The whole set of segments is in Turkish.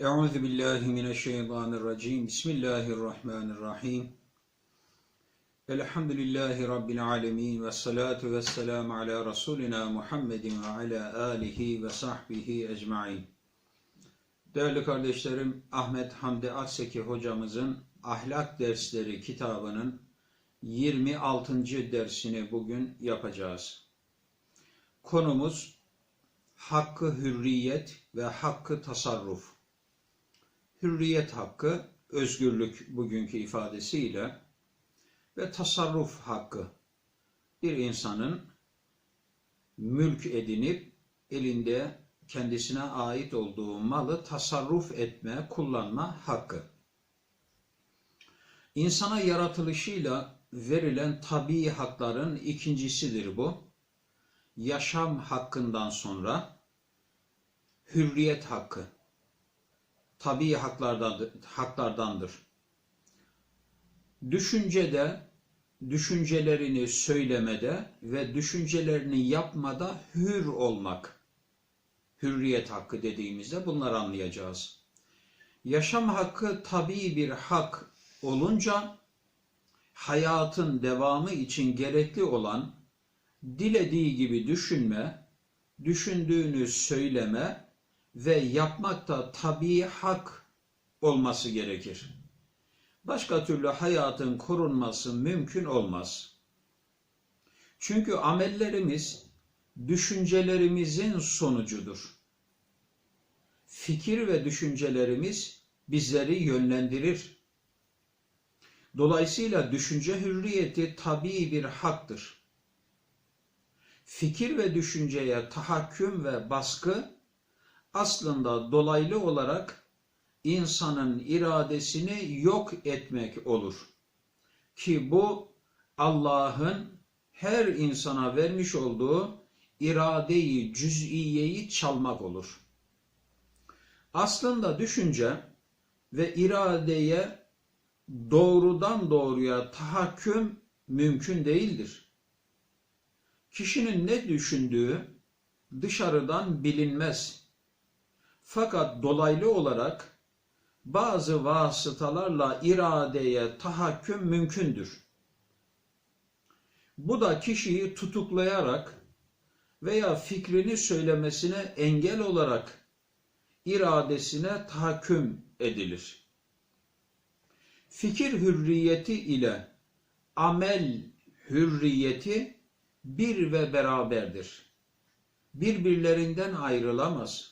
Euzu billahi mineşşeytanirracim. Bismillahirrahmanirrahim. Elhamdülillahi rabbil alamin ve salatu vesselam ala rasulina Muhammedin ve ala alihi ve sahbihi ecmaîn. Değerli kardeşlerim, Ahmet Hamdi Akseki hocamızın Ahlak Dersleri kitabının 26. dersini bugün yapacağız. Konumuz hakkı hürriyet ve hakkı tasarruf. Hürriyet hakkı, özgürlük bugünkü ifadesiyle ve tasarruf hakkı. Bir insanın mülk edinip elinde kendisine ait olduğu malı tasarruf etme, kullanma hakkı. İnsana yaratılışıyla verilen tabii hakların ikincisidir bu. Yaşam hakkından sonra hürriyet hakkı tabii haklardandır. haklardandır. Düşüncede, düşüncelerini söylemede ve düşüncelerini yapmada hür olmak. Hürriyet hakkı dediğimizde bunları anlayacağız. Yaşam hakkı tabii bir hak olunca hayatın devamı için gerekli olan dilediği gibi düşünme, düşündüğünü söyleme ve yapmak da tabii hak olması gerekir. Başka türlü hayatın korunması mümkün olmaz. Çünkü amellerimiz düşüncelerimizin sonucudur. Fikir ve düşüncelerimiz bizleri yönlendirir. Dolayısıyla düşünce hürriyeti tabii bir haktır. Fikir ve düşünceye tahakküm ve baskı aslında dolaylı olarak insanın iradesini yok etmek olur. Ki bu Allah'ın her insana vermiş olduğu iradeyi, cüz'iyeyi çalmak olur. Aslında düşünce ve iradeye doğrudan doğruya tahakküm mümkün değildir. Kişinin ne düşündüğü dışarıdan bilinmez. Fakat dolaylı olarak bazı vasıtalarla iradeye tahakküm mümkündür. Bu da kişiyi tutuklayarak veya fikrini söylemesine engel olarak iradesine tahakküm edilir. Fikir hürriyeti ile amel hürriyeti bir ve beraberdir. Birbirlerinden ayrılamaz.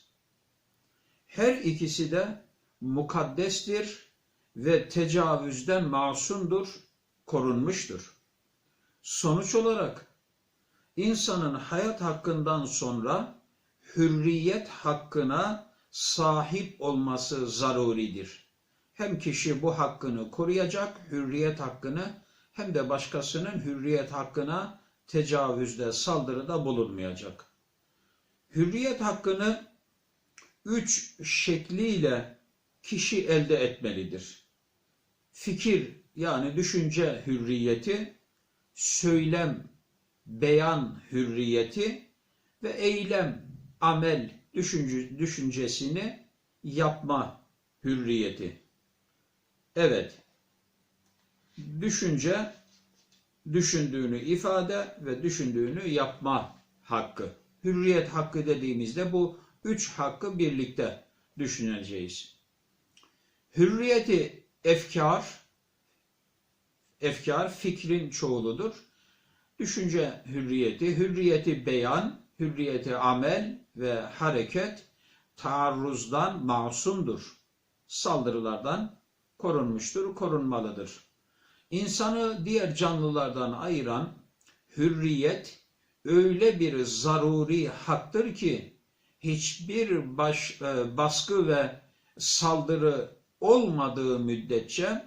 Her ikisi de mukaddestir ve tecavüzden masumdur, korunmuştur. Sonuç olarak insanın hayat hakkından sonra hürriyet hakkına sahip olması zaruridir. Hem kişi bu hakkını koruyacak, hürriyet hakkını hem de başkasının hürriyet hakkına tecavüzde, saldırıda bulunmayacak. Hürriyet hakkını üç şekliyle kişi elde etmelidir. Fikir yani düşünce hürriyeti, söylem, beyan hürriyeti ve eylem, amel düşünce, düşüncesini yapma hürriyeti. Evet, düşünce düşündüğünü ifade ve düşündüğünü yapma hakkı. Hürriyet hakkı dediğimizde bu üç hakkı birlikte düşüneceğiz. Hürriyeti efkar, efkar fikrin çoğuludur. Düşünce hürriyeti, hürriyeti beyan, hürriyeti amel ve hareket taarruzdan masumdur. Saldırılardan korunmuştur, korunmalıdır. İnsanı diğer canlılardan ayıran hürriyet öyle bir zaruri haktır ki hiçbir baş, e, baskı ve saldırı olmadığı müddetçe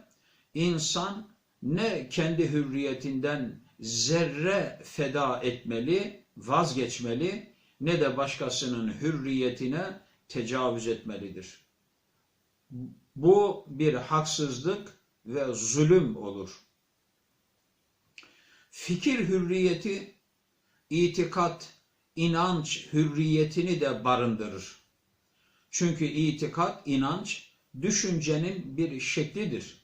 insan ne kendi hürriyetinden zerre feda etmeli, vazgeçmeli ne de başkasının hürriyetine tecavüz etmelidir. Bu bir haksızlık ve zulüm olur. Fikir hürriyeti, itikat, inanç hürriyetini de barındırır. Çünkü itikat, inanç, düşüncenin bir şeklidir.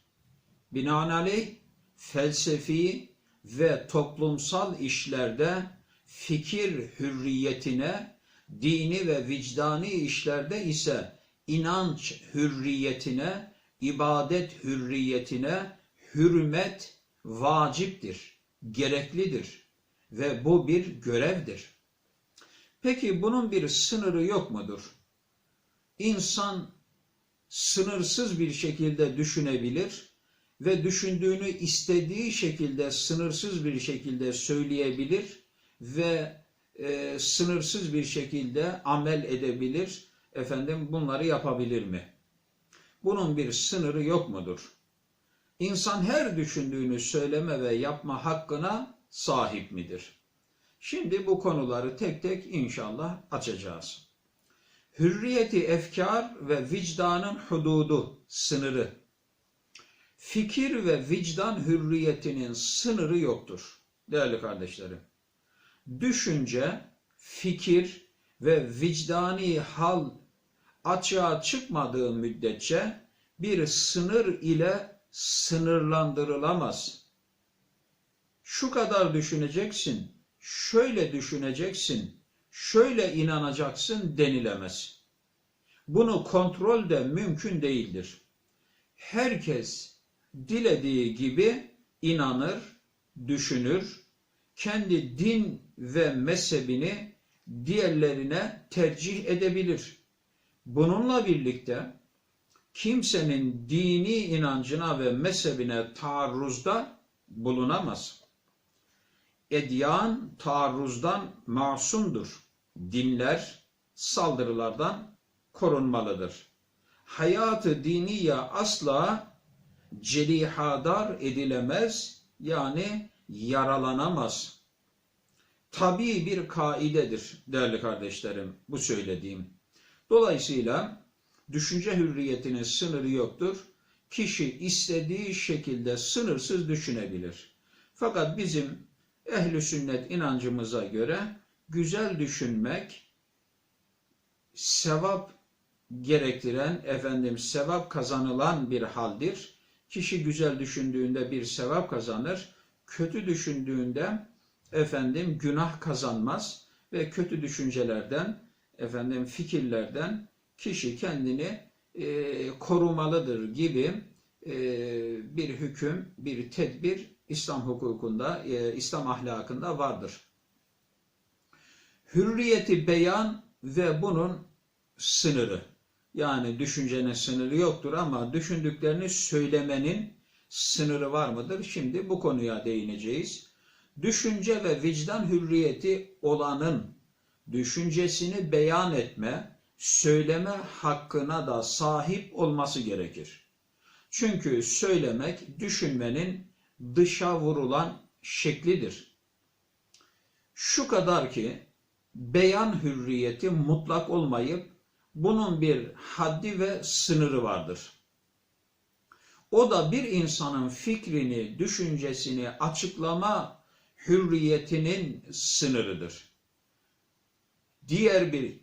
Binaenaleyh felsefi ve toplumsal işlerde fikir hürriyetine, dini ve vicdani işlerde ise inanç hürriyetine, ibadet hürriyetine hürmet vaciptir, gereklidir ve bu bir görevdir. Peki bunun bir sınırı yok mudur? İnsan sınırsız bir şekilde düşünebilir ve düşündüğünü istediği şekilde sınırsız bir şekilde söyleyebilir ve e, sınırsız bir şekilde amel edebilir. Efendim bunları yapabilir mi? Bunun bir sınırı yok mudur? İnsan her düşündüğünü söyleme ve yapma hakkına sahip midir? Şimdi bu konuları tek tek inşallah açacağız. Hürriyeti efkar ve vicdanın hududu, sınırı. Fikir ve vicdan hürriyetinin sınırı yoktur değerli kardeşlerim. Düşünce, fikir ve vicdani hal açığa çıkmadığı müddetçe bir sınır ile sınırlandırılamaz. Şu kadar düşüneceksin, şöyle düşüneceksin, şöyle inanacaksın denilemez. Bunu kontrol de mümkün değildir. Herkes dilediği gibi inanır, düşünür, kendi din ve mezhebini diğerlerine tercih edebilir. Bununla birlikte kimsenin dini inancına ve mezhebine taarruzda bulunamaz. Edyan taarruzdan masumdur. Dinler saldırılardan korunmalıdır. Hayatı diniye asla celihadar edilemez yani yaralanamaz. Tabii bir kaidedir değerli kardeşlerim bu söylediğim. Dolayısıyla düşünce hürriyetinin sınırı yoktur. Kişi istediği şekilde sınırsız düşünebilir. Fakat bizim ehli sünnet inancımıza göre güzel düşünmek sevap gerektiren efendim sevap kazanılan bir haldir. Kişi güzel düşündüğünde bir sevap kazanır. Kötü düşündüğünde efendim günah kazanmaz ve kötü düşüncelerden efendim fikirlerden kişi kendini e, korumalıdır gibi e, bir hüküm, bir tedbir İslam hukukunda, e, İslam ahlakında vardır. Hürriyeti beyan ve bunun sınırı. Yani düşüncenin sınırı yoktur ama düşündüklerini söylemenin sınırı var mıdır? Şimdi bu konuya değineceğiz. Düşünce ve vicdan hürriyeti olanın düşüncesini beyan etme, söyleme hakkına da sahip olması gerekir. Çünkü söylemek düşünmenin dışa vurulan şeklidir. Şu kadar ki beyan hürriyeti mutlak olmayıp bunun bir haddi ve sınırı vardır. O da bir insanın fikrini, düşüncesini açıklama hürriyetinin sınırıdır. Diğer bir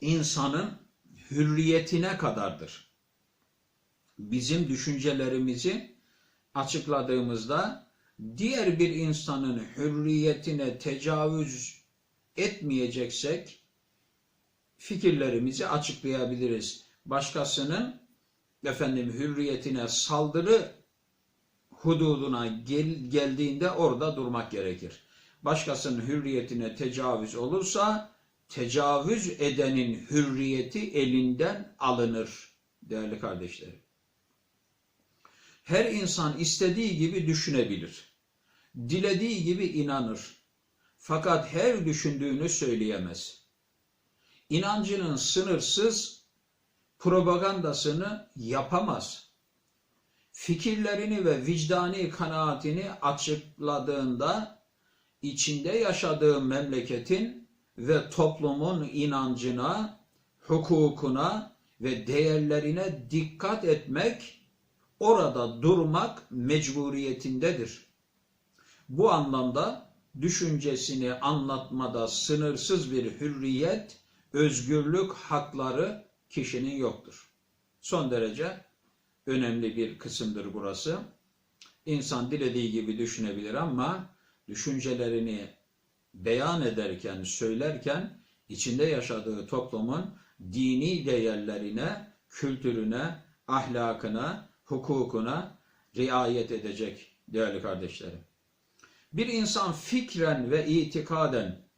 insanın hürriyetine kadardır. Bizim düşüncelerimizi açıkladığımızda diğer bir insanın hürriyetine tecavüz etmeyeceksek fikirlerimizi açıklayabiliriz. Başkasının efendim hürriyetine saldırı hududuna gel, geldiğinde orada durmak gerekir. Başkasının hürriyetine tecavüz olursa tecavüz edenin hürriyeti elinden alınır değerli kardeşlerim. Her insan istediği gibi düşünebilir. Dilediği gibi inanır. Fakat her düşündüğünü söyleyemez inancının sınırsız propagandasını yapamaz. Fikirlerini ve vicdani kanaatini açıkladığında içinde yaşadığı memleketin ve toplumun inancına, hukukuna ve değerlerine dikkat etmek, orada durmak mecburiyetindedir. Bu anlamda düşüncesini anlatmada sınırsız bir hürriyet özgürlük hakları kişinin yoktur. Son derece önemli bir kısımdır burası. İnsan dilediği gibi düşünebilir ama düşüncelerini beyan ederken, söylerken içinde yaşadığı toplumun dini değerlerine, kültürüne, ahlakına, hukukuna riayet edecek değerli kardeşlerim. Bir insan fikren ve itikaden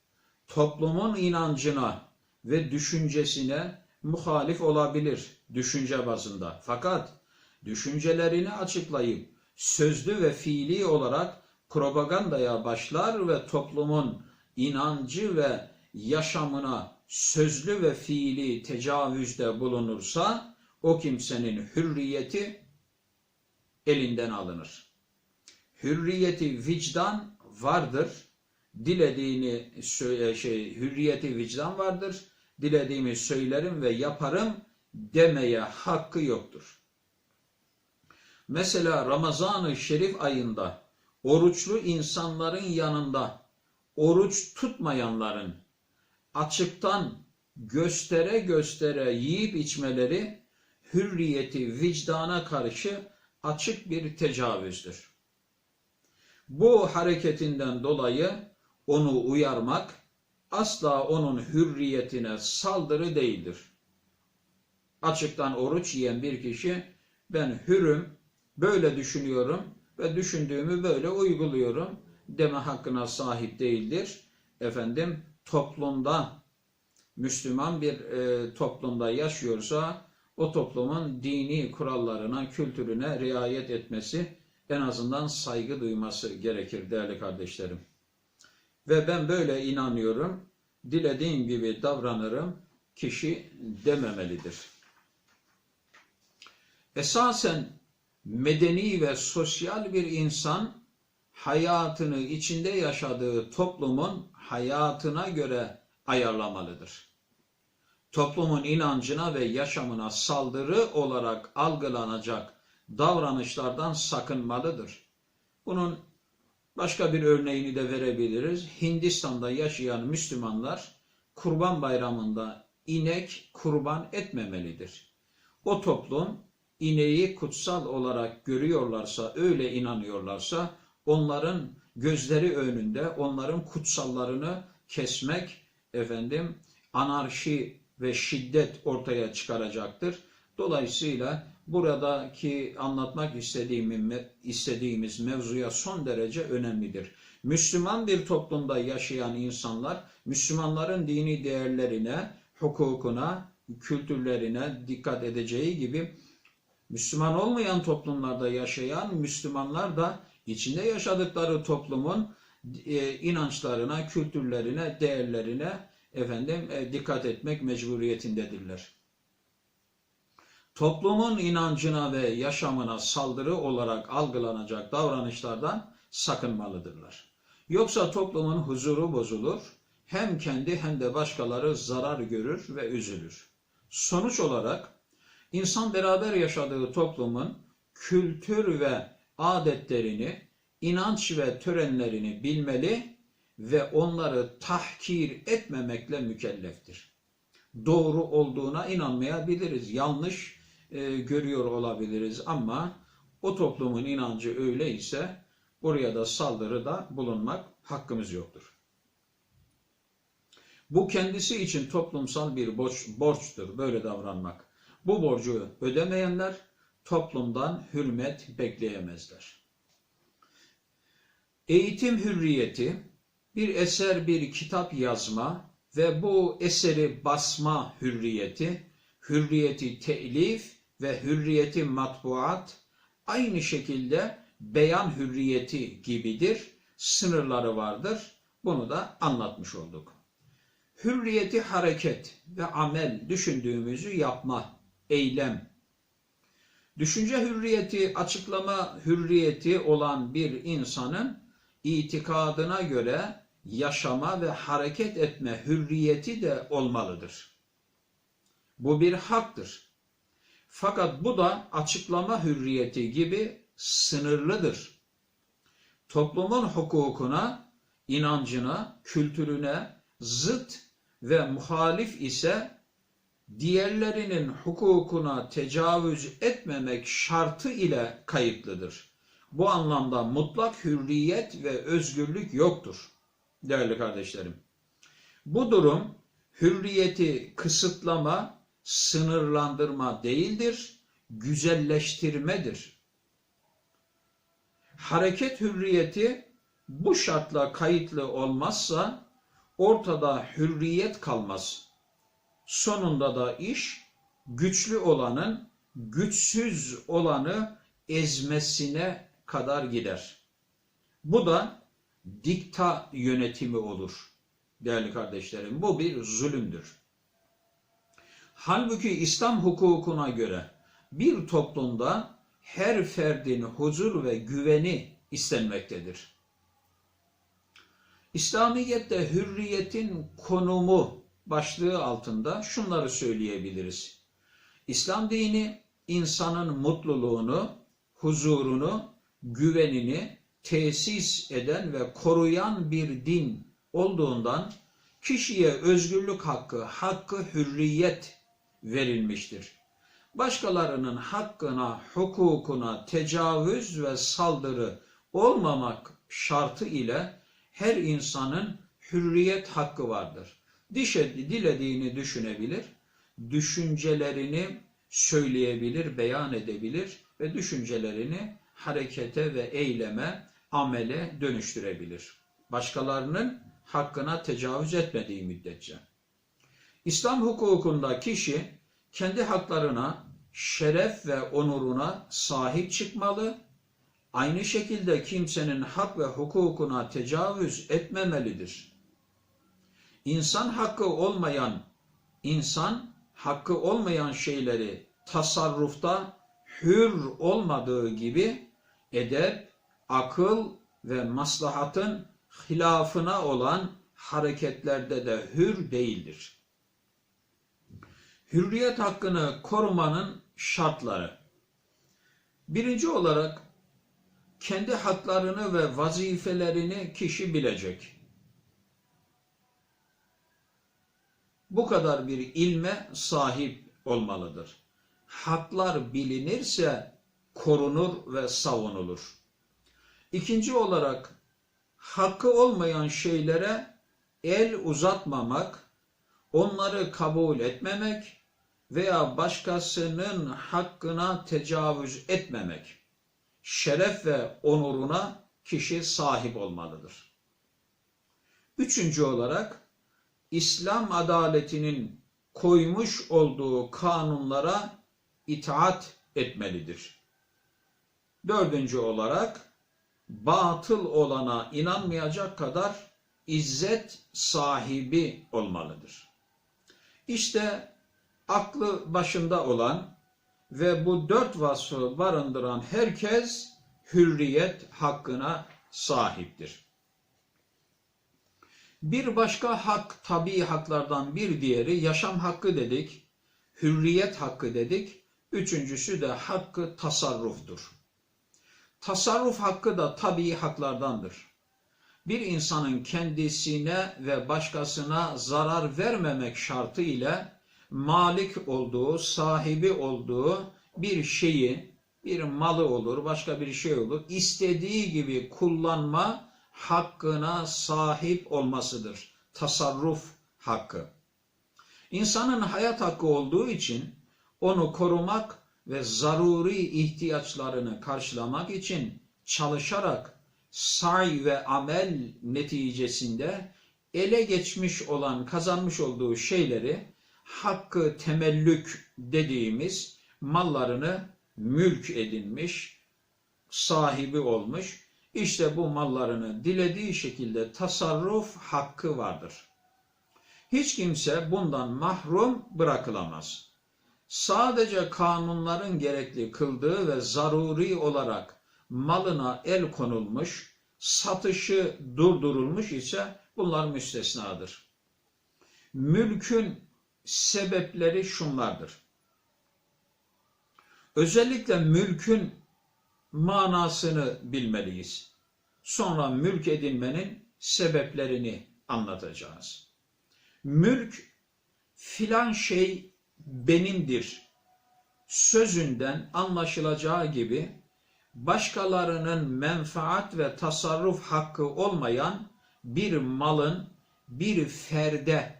toplumun inancına ve düşüncesine muhalif olabilir düşünce bazında. Fakat düşüncelerini açıklayıp sözlü ve fiili olarak propagandaya başlar ve toplumun inancı ve yaşamına sözlü ve fiili tecavüzde bulunursa o kimsenin hürriyeti elinden alınır. Hürriyeti vicdan vardır. Dilediğini söyle, şey hürriyeti vicdan vardır. Dilediğimi söylerim ve yaparım demeye hakkı yoktur. Mesela Ramazan-ı Şerif ayında oruçlu insanların yanında oruç tutmayanların açıktan göstere göstere yiyip içmeleri hürriyeti vicdana karşı açık bir tecavüzdür. Bu hareketinden dolayı onu uyarmak asla onun hürriyetine saldırı değildir. Açıktan oruç yiyen bir kişi ben hürüm, böyle düşünüyorum ve düşündüğümü böyle uyguluyorum deme hakkına sahip değildir. Efendim toplumda Müslüman bir e, toplumda yaşıyorsa o toplumun dini kurallarına, kültürüne riayet etmesi, en azından saygı duyması gerekir değerli kardeşlerim. Ve ben böyle inanıyorum, dilediğim gibi davranırım, kişi dememelidir. Esasen medeni ve sosyal bir insan hayatını içinde yaşadığı toplumun hayatına göre ayarlamalıdır. Toplumun inancına ve yaşamına saldırı olarak algılanacak davranışlardan sakınmalıdır. Bunun başka bir örneğini de verebiliriz. Hindistan'da yaşayan Müslümanlar Kurban Bayramı'nda inek kurban etmemelidir. O toplum ineği kutsal olarak görüyorlarsa, öyle inanıyorlarsa onların gözleri önünde onların kutsallarını kesmek efendim anarşi ve şiddet ortaya çıkaracaktır. Dolayısıyla buradaki anlatmak istediğimiz mevzuya son derece önemlidir. Müslüman bir toplumda yaşayan insanlar Müslümanların dini değerlerine, hukukuna, kültürlerine dikkat edeceği gibi Müslüman olmayan toplumlarda yaşayan Müslümanlar da içinde yaşadıkları toplumun e, inançlarına, kültürlerine, değerlerine efendim e, dikkat etmek mecburiyetindedirler. Toplumun inancına ve yaşamına saldırı olarak algılanacak davranışlardan sakınmalıdırlar. Yoksa toplumun huzuru bozulur, hem kendi hem de başkaları zarar görür ve üzülür. Sonuç olarak insan beraber yaşadığı toplumun kültür ve adetlerini, inanç ve törenlerini bilmeli ve onları tahkir etmemekle mükelleftir. Doğru olduğuna inanmayabiliriz, yanlış e, görüyor olabiliriz ama o toplumun inancı öyleyse oraya da saldırıda bulunmak hakkımız yoktur. Bu kendisi için toplumsal bir borç, borçtur böyle davranmak. Bu borcu ödemeyenler toplumdan hürmet bekleyemezler. Eğitim hürriyeti bir eser, bir kitap yazma ve bu eseri basma hürriyeti, hürriyeti telif ve hürriyeti matbuat aynı şekilde beyan hürriyeti gibidir. Sınırları vardır. Bunu da anlatmış olduk. Hürriyeti hareket ve amel düşündüğümüzü yapma, eylem. Düşünce hürriyeti, açıklama hürriyeti olan bir insanın itikadına göre yaşama ve hareket etme hürriyeti de olmalıdır. Bu bir haktır. Fakat bu da açıklama hürriyeti gibi sınırlıdır. Toplumun hukukuna, inancına, kültürüne zıt ve muhalif ise diğerlerinin hukukuna tecavüz etmemek şartı ile kayıtlıdır. Bu anlamda mutlak hürriyet ve özgürlük yoktur. Değerli kardeşlerim. Bu durum hürriyeti kısıtlama, sınırlandırma değildir, güzelleştirmedir. Hareket hürriyeti bu şartla kayıtlı olmazsa ortada hürriyet kalmaz. Sonunda da iş güçlü olanın güçsüz olanı ezmesine kadar gider. Bu da dikta yönetimi olur. Değerli kardeşlerim bu bir zulümdür. Halbuki İslam hukukuna göre bir toplumda her ferdin huzur ve güveni istenmektedir. İslamiyet'te hürriyetin konumu başlığı altında şunları söyleyebiliriz. İslam dini insanın mutluluğunu, huzurunu, güvenini tesis eden ve koruyan bir din olduğundan kişiye özgürlük hakkı, hakkı hürriyet verilmiştir. Başkalarının hakkına, hukukuna tecavüz ve saldırı olmamak şartı ile her insanın hürriyet hakkı vardır. Dişe, dilediğini düşünebilir, düşüncelerini söyleyebilir, beyan edebilir ve düşüncelerini harekete ve eyleme, amele dönüştürebilir. Başkalarının hakkına tecavüz etmediği müddetçe. İslam hukukunda kişi kendi haklarına, şeref ve onuruna sahip çıkmalı, aynı şekilde kimsenin hak ve hukukuna tecavüz etmemelidir. İnsan hakkı olmayan, insan hakkı olmayan şeyleri tasarrufta hür olmadığı gibi edep, akıl ve maslahatın hilafına olan hareketlerde de hür değildir. Hürriyet hakkını korumanın şartları. Birinci olarak kendi haklarını ve vazifelerini kişi bilecek. Bu kadar bir ilme sahip olmalıdır. Haklar bilinirse korunur ve savunulur. İkinci olarak hakkı olmayan şeylere el uzatmamak, onları kabul etmemek veya başkasının hakkına tecavüz etmemek, şeref ve onuruna kişi sahip olmalıdır. Üçüncü olarak, İslam adaletinin koymuş olduğu kanunlara itaat etmelidir. Dördüncü olarak, batıl olana inanmayacak kadar izzet sahibi olmalıdır. İşte aklı başında olan ve bu dört vasfı barındıran herkes hürriyet hakkına sahiptir. Bir başka hak tabi haklardan bir diğeri yaşam hakkı dedik, hürriyet hakkı dedik, üçüncüsü de hakkı tasarruftur. Tasarruf hakkı da tabii haklardandır. Bir insanın kendisine ve başkasına zarar vermemek şartı ile malik olduğu, sahibi olduğu bir şeyi, bir malı olur, başka bir şey olur, istediği gibi kullanma hakkına sahip olmasıdır. Tasarruf hakkı. İnsanın hayat hakkı olduğu için onu korumak ve zaruri ihtiyaçlarını karşılamak için çalışarak say ve amel neticesinde ele geçmiş olan, kazanmış olduğu şeyleri hakkı temellük dediğimiz mallarını mülk edinmiş, sahibi olmuş. İşte bu mallarını dilediği şekilde tasarruf hakkı vardır. Hiç kimse bundan mahrum bırakılamaz sadece kanunların gerekli kıldığı ve zaruri olarak malına el konulmuş, satışı durdurulmuş ise bunlar müstesnadır. Mülkün sebepleri şunlardır. Özellikle mülkün manasını bilmeliyiz. Sonra mülk edinmenin sebeplerini anlatacağız. Mülk filan şey benimdir sözünden anlaşılacağı gibi başkalarının menfaat ve tasarruf hakkı olmayan bir malın bir ferde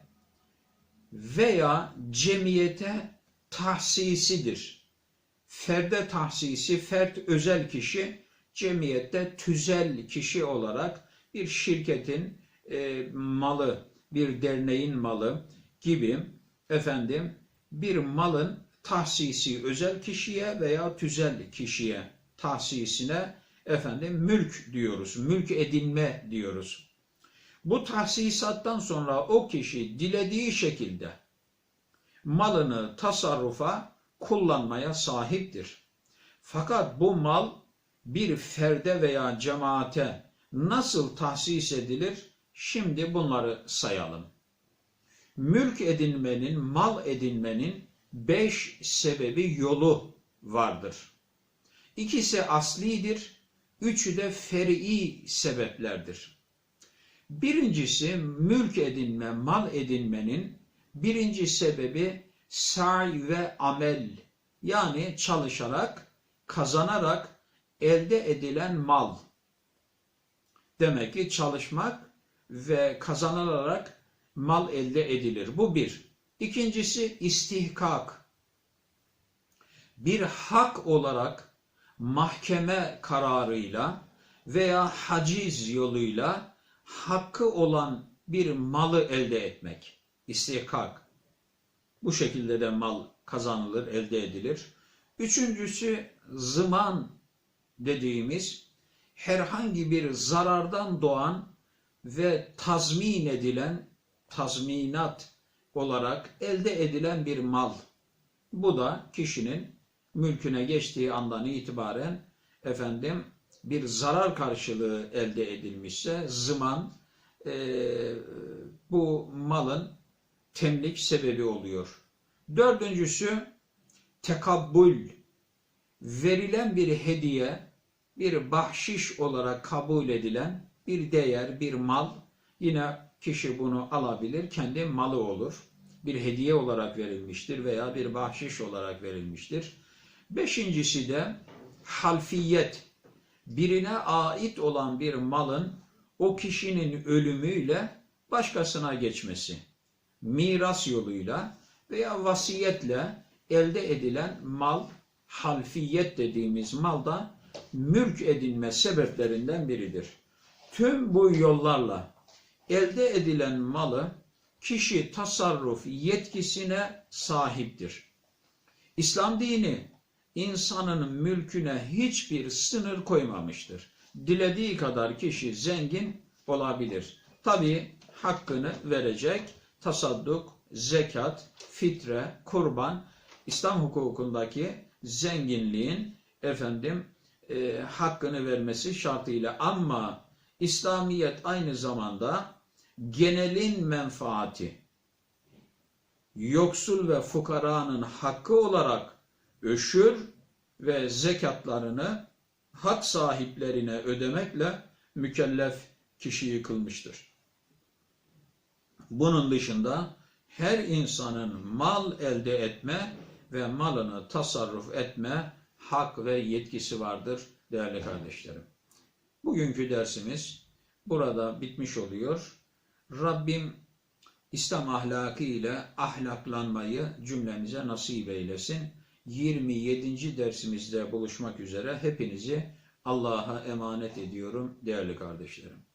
veya cemiyete tahsisidir. Ferde tahsisi, fert özel kişi, cemiyette tüzel kişi olarak bir şirketin e, malı, bir derneğin malı gibi efendim bir malın tahsisi özel kişiye veya tüzel kişiye tahsisine efendim mülk diyoruz. Mülk edinme diyoruz. Bu tahsisattan sonra o kişi dilediği şekilde malını tasarrufa kullanmaya sahiptir. Fakat bu mal bir ferde veya cemaate nasıl tahsis edilir? Şimdi bunları sayalım. Mülk edinmenin, mal edinmenin beş sebebi yolu vardır. İkisi aslidir, üçü de fer'i sebeplerdir. Birincisi mülk edinme, mal edinmenin birinci sebebi say ve amel yani çalışarak, kazanarak elde edilen mal. Demek ki çalışmak ve kazanılarak mal elde edilir. Bu bir. İkincisi istihkak. Bir hak olarak mahkeme kararıyla veya haciz yoluyla hakkı olan bir malı elde etmek. İstihkak. Bu şekilde de mal kazanılır, elde edilir. Üçüncüsü zaman dediğimiz herhangi bir zarardan doğan ve tazmin edilen tazminat olarak elde edilen bir mal. Bu da kişinin mülküne geçtiği andan itibaren efendim bir zarar karşılığı elde edilmişse zaman e, bu malın temlik sebebi oluyor. Dördüncüsü tekabbül. Verilen bir hediye, bir bahşiş olarak kabul edilen bir değer, bir mal. Yine kişi bunu alabilir, kendi malı olur. Bir hediye olarak verilmiştir veya bir bahşiş olarak verilmiştir. Beşincisi de halfiyet. Birine ait olan bir malın o kişinin ölümüyle başkasına geçmesi. Miras yoluyla veya vasiyetle elde edilen mal, halfiyet dediğimiz malda mülk edinme sebeplerinden biridir. Tüm bu yollarla elde edilen malı kişi tasarruf yetkisine sahiptir. İslam dini insanın mülküne hiçbir sınır koymamıştır. Dilediği kadar kişi zengin olabilir. Tabi hakkını verecek tasadduk, zekat, fitre, kurban İslam hukukundaki zenginliğin efendim e, hakkını vermesi şartıyla ama İslamiyet aynı zamanda genelin menfaati, yoksul ve fukaranın hakkı olarak öşür ve zekatlarını hak sahiplerine ödemekle mükellef kişiyi kılmıştır. Bunun dışında her insanın mal elde etme ve malını tasarruf etme hak ve yetkisi vardır değerli kardeşlerim. Bugünkü dersimiz burada bitmiş oluyor. Rabbim İslam ahlakı ile ahlaklanmayı cümlemize nasip eylesin. 27. dersimizde buluşmak üzere hepinizi Allah'a emanet ediyorum değerli kardeşlerim.